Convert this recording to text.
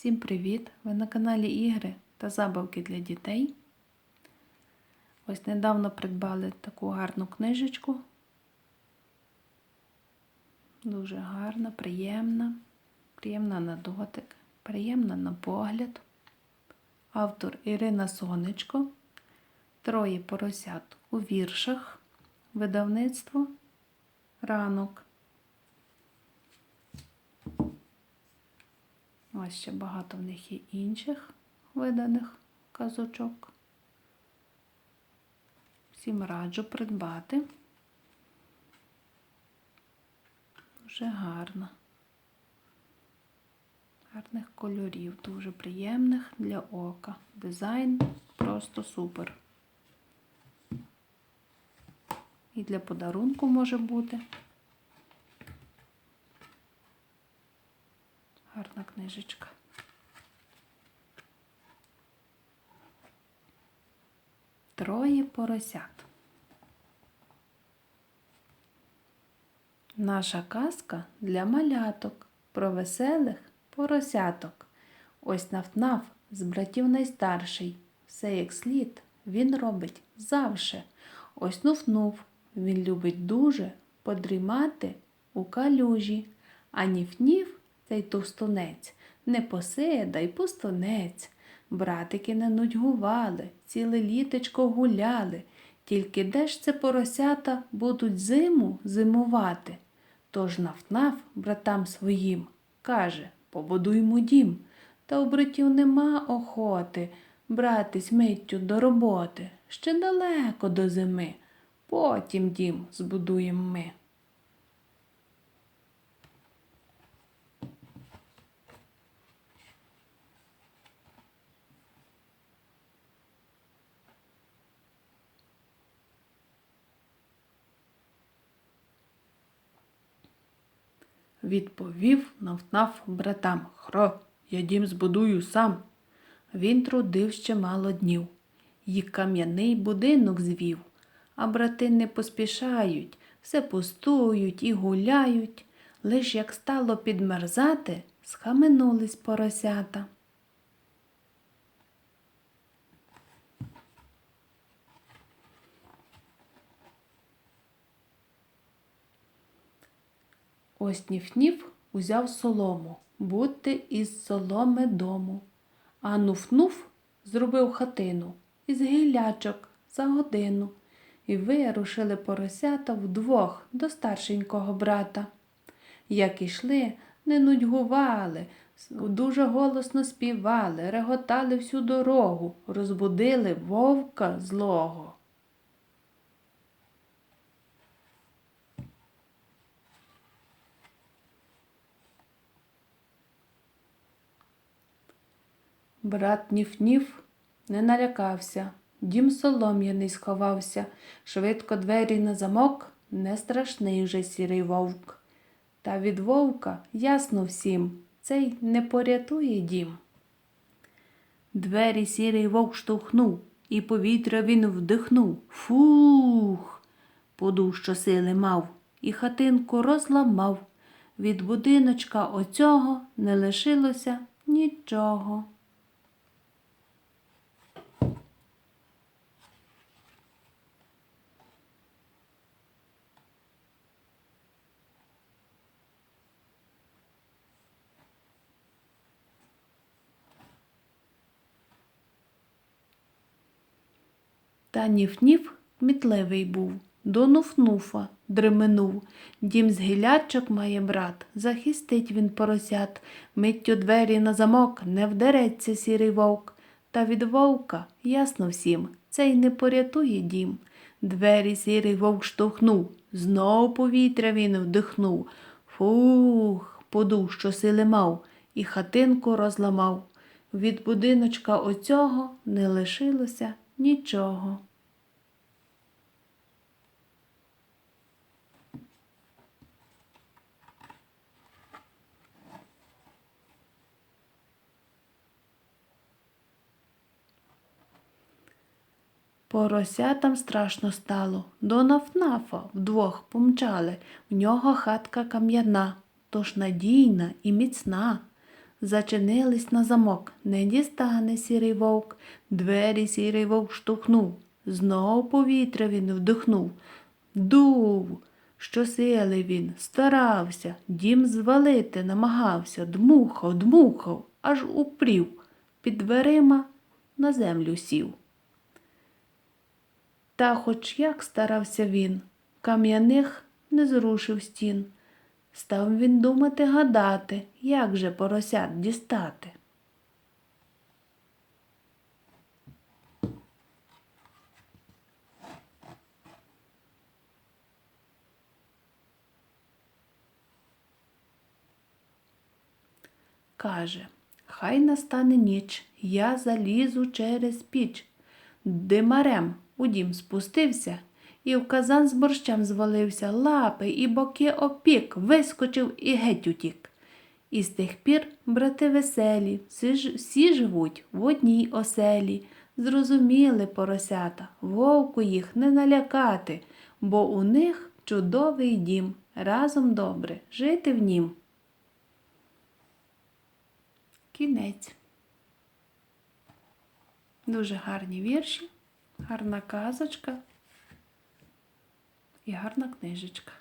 Всім привіт! Ви на каналі Ігри та Забавки для дітей. Ось недавно придбали таку гарну книжечку. Дуже гарна, приємна, приємна на дотик, приємна на погляд. Автор Ірина Сонечко. Троє поросят у віршах. Видавництво ранок. Ось ще багато в них є інших виданих казочок. Всім раджу придбати. Дуже гарно. Гарних кольорів, дуже приємних для ока. Дизайн просто супер. І для подарунку може бути. Гарна книжечка. Троє поросят. Наша казка для маляток про веселих поросяток. Ось нафнаф з братів найстарший. Все як слід він робить завше. Ось нуф-нуф, він любить дуже подрімати у калюжі, а ніф-ніф цей товстунець, не поседа й пустунець. Братики не нудьгували, ціле літечко гуляли. Тільки де ж це поросята будуть зиму зимувати? Тож нафнаф братам своїм каже побудуймо дім. Та у братів нема охоти братись миттю до роботи. Ще далеко до зими. Потім дім збудуємо ми. Відповів навтнаф братам Хро, я дім збудую сам. Він трудив ще мало днів, їх кам'яний будинок звів, а брати не поспішають, все пустують і гуляють. Лиш як стало підмерзати, схаменулись поросята. Ось ніф-ніф узяв солому, будьте із соломи дому. А нуф-нуф зробив хатину із гілячок за годину. І вирушили поросята вдвох до старшенького брата. Як ішли, не нудьгували, дуже голосно співали, реготали всю дорогу, розбудили вовка злого. Брат Ніф-Ніф не налякався, дім солом'яний сховався, швидко двері на замок, не страшний вже сірий вовк. Та від вовка ясно всім, цей не порятує дім. Двері сірий вовк штовхнув, і повітря він вдихнув. Фух, подув, що сили мав, і хатинку розламав. Від будиночка оцього не лишилося нічого. Та ніф-ніф кмітливий був, до нуф-нуфа дременув. Дім з гілячок має брат, захистить він поросят, миттю двері на замок не вдереться сірий вовк. Та від вовка, ясно всім, цей не порятує дім. Двері сірий вовк штовхнув, знов повітря він вдихнув. Фух, подув, що сили мав, і хатинку розламав. Від будиночка оцього не лишилося нічого. Поросятам страшно стало, до нафнафа вдвох помчали, в нього хатка кам'яна, тож надійна і міцна. Зачинились на замок. Не дістане сірий вовк. Двері сірий вовк штовхнув. Знов повітря він вдихнув. Дув, щосили він, старався, дім звалити намагався, дмухав, дмухав, аж упрів. Під дверима на землю сів. Та хоч як старався він, кам'яних не зрушив стін. Став він думати гадати, як же поросят дістати. Каже, хай настане ніч, я залізу через піч. Димарем у дім спустився і в казан з борщем звалився, лапи і боки опік, вискочив і геть утік. І з тих пір, брати веселі, всі, живуть в одній оселі. Зрозуміли поросята, вовку їх не налякати, бо у них чудовий дім, разом добре жити в нім. Кінець. Дуже гарні вірші, гарна казочка і гарна книжечка.